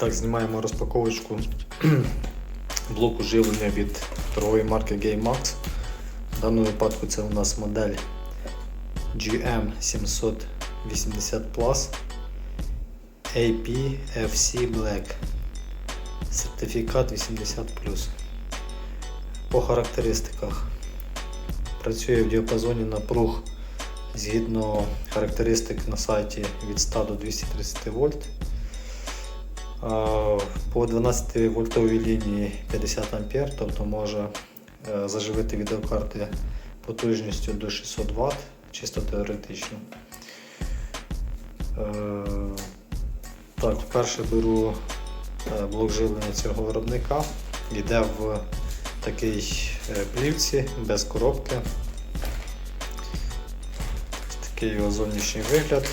Так, знімаємо розпаковочку блоку живлення від торгової марки GameMax. В даному випадку це у нас модель GM780 Plus APFC Black. Сертифікат 80. По характеристиках працює в діапазоні напруг згідно характеристик на сайті від 100 до 230 вольт. По 12 вольтовій лінії 50 А, тобто може е, заживити відеокарти потужністю до 600 Вт, чисто теоретично. Е, Так, вперше беру е, блок живлення цього виробника. Йде в такій плівці без коробки. Такий його зовнішній вигляд.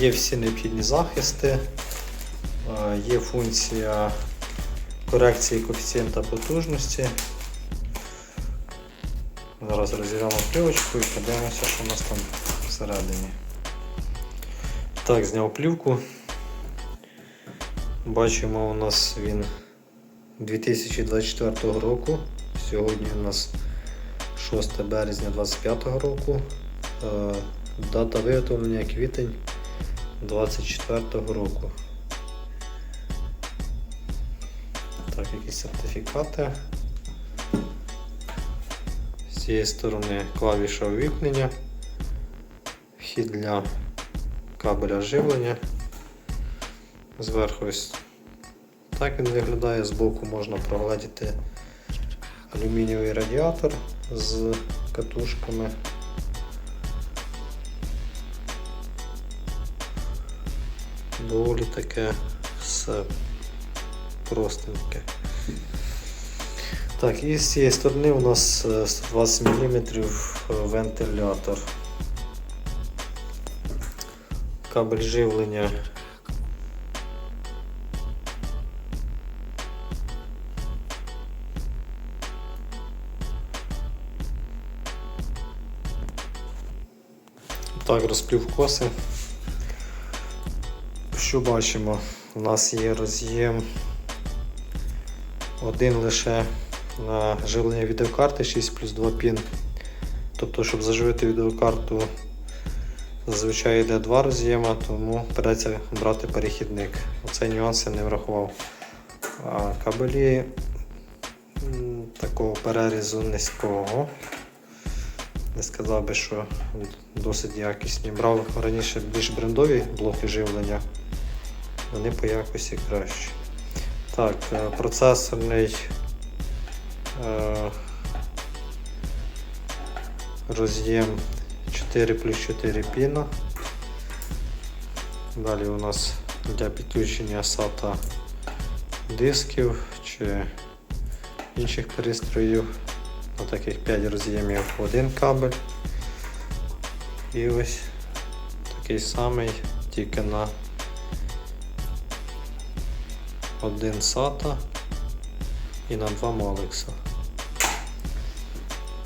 Є всі необхідні захисти, є функція корекції коефіцієнта потужності. Зараз розірвемо плівочку і подивимося, що у нас там всередині. Так, зняв плівку. Бачимо, у нас він 2024 року. Сьогодні у нас 6 березня 2025 року. Е, Дата виготовлення квітень 2024 року. Якісь сертифікати. З цієї сторони клавіша увімкнення, вхід для кабеля живлення. Зверху ось так він виглядає, збоку можна прогледіти алюмінієвий радіатор з катушками. Доволі таке все простеньке. Так, і з цієї сторони у нас е, 120 мм вентилятор. Кабель живлення. Так, розплів коси. Що бачимо? У нас є роз'єм один лише на живлення відеокарти 6 плюс 2 пін. Тобто, щоб заживити відеокарту, зазвичай йде два роз'єма, тому придеться брати перехідник. Оцей нюанс я не врахував. А кабелі такого перерізу низького. Не сказав би, що досить якісні. Брав раніше більш брендові блоки живлення, вони по якості кращі. Так, е, процесорний е, роз'єм 4 плюс 4 піна. Далі у нас для підключення SATA дисків чи інших пристроїв. На таких 5 роз'ємів один кабель. І ось такий самий, тільки на один SATA і на два Molex.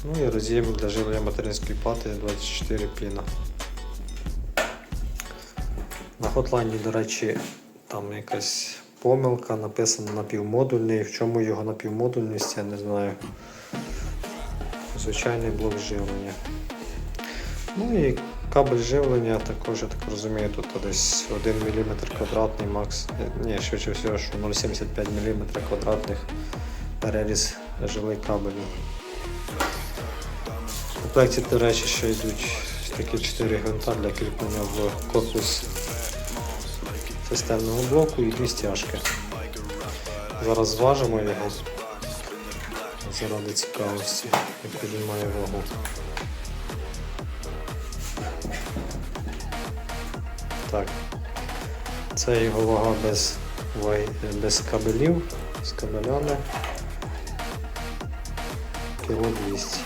Ну і роз'єм для живлення материнської плати 24 піна. На хотлайні, до речі, там якась помилка, написано напівмодульний. В чому його напівмодульність, я не знаю. Звичайний блок живлення. Ну і кабель живлення також, я так розумію, тут десь 1 мм квадратний макс. Ні, швидше всього, що 0,75 мм квадратних переріз живий кабелю. В комплекті, до речі, ще йдуть такі 4 гвинта для кріплення в корпус системного блоку і дві стяжки. Зараз зважимо його заради цікавості, як він має вагу. Так, це його вага без, без кабелів, з кабелями. Кіло 200.